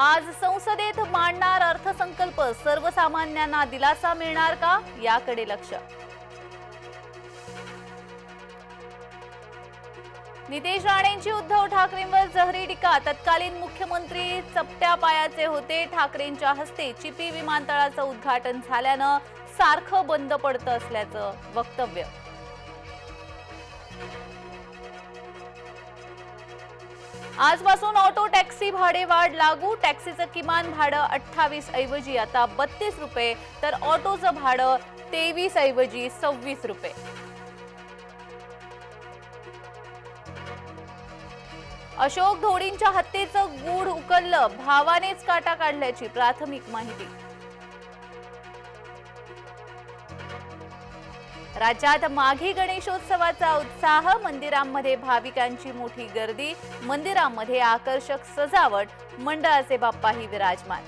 आज संसदेत मांडणार अर्थसंकल्प सर्वसामान्यांना दिलासा मिळणार का? याकडे लक्ष. नितेश राणेंची उद्धव ठाकरेंवर जहरी टीका. तत्कालीन मुख्यमंत्री चपट्या पायाचे होते. ठाकरेंच्या हस्ते चिपी विमानतळाचं उद्घाटन झाल्यानं सारखं बंद पडतं असल्याचं वक्तव्य. आजपासून ऑटो टॅक्सी भाडे वाढ लागू टॅक्सीचं किमान भाडं अठ्ठावीस ऐवजी आता बत्तीस रुपये तर ऑटोचं भाडं तेवीस ऐवजी सव्वीस रुपये. अशोक धोडींच्या हत्येचं गूढ उकललं भावानेच काटा काढल्याची प्राथमिक माहिती. राज्यात माघी गणेशोत्सवाचा उत्साह मंदिरांमध्ये भाविकांची मोठी गर्दी मंदिरांमध्ये आकर्षक सजावट मंडळाचे बाप्पाही विराजमान.